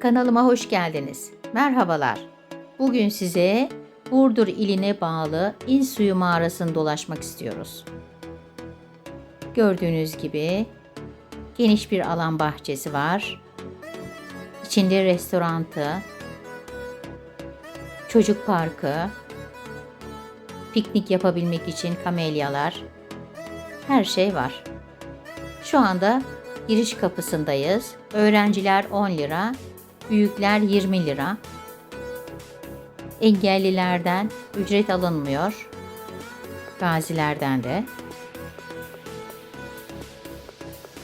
Kanalıma hoş geldiniz. Merhabalar. Bugün size Burdur iline bağlı İnsuyu mağarasını dolaşmak istiyoruz. Gördüğünüz gibi geniş bir alan bahçesi var. İçinde restorantı, çocuk parkı, piknik yapabilmek için kamelyalar, her şey var. Şu anda giriş kapısındayız. Öğrenciler 10 lira, büyükler 20 lira. Engellilerden ücret alınmıyor. Gazilerden de.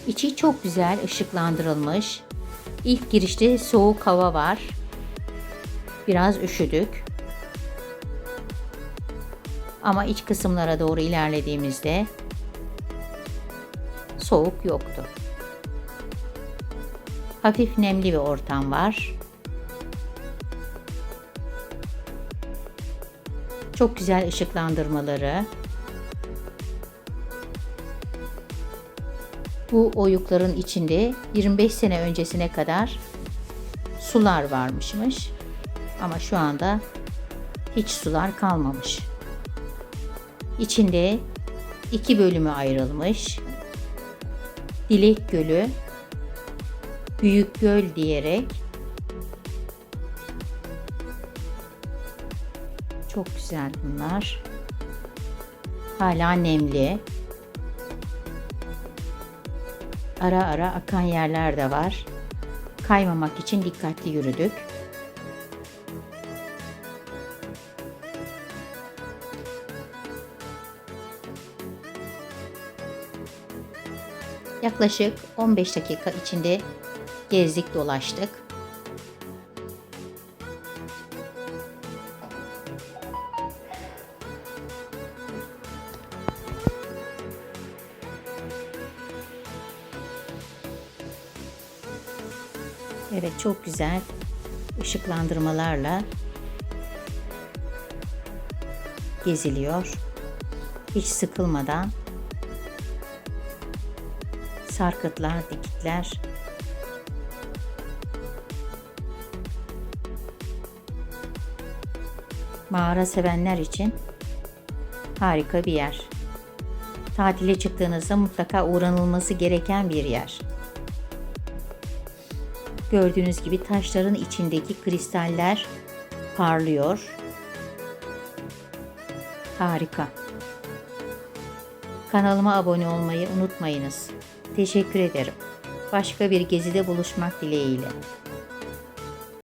İçi çok güzel ışıklandırılmış. İlk girişte soğuk hava var. Biraz üşüdük. Ama iç kısımlara doğru ilerlediğimizde soğuk yoktu. Hafif nemli bir ortam var. Çok güzel ışıklandırmaları. Bu oyukların içinde 25 sene öncesine kadar sular varmışmış. Ama şu anda hiç sular kalmamış. İçinde iki bölümü ayrılmış. Dilek Gölü, Büyük Göl diyerek çok güzel bunlar. Hala nemli. Ara ara akan yerler de var. Kaymamak için dikkatli yürüdük. Yaklaşık 15 dakika içinde gezdik dolaştık. Evet çok güzel ışıklandırmalarla geziliyor. Hiç sıkılmadan sarkıtlar, dikitler. Mağara sevenler için harika bir yer. Tatile çıktığınızda mutlaka uğranılması gereken bir yer. Gördüğünüz gibi taşların içindeki kristaller parlıyor. Harika. Kanalıma abone olmayı unutmayınız. Teşekkür ederim. Başka bir gezide buluşmak dileğiyle.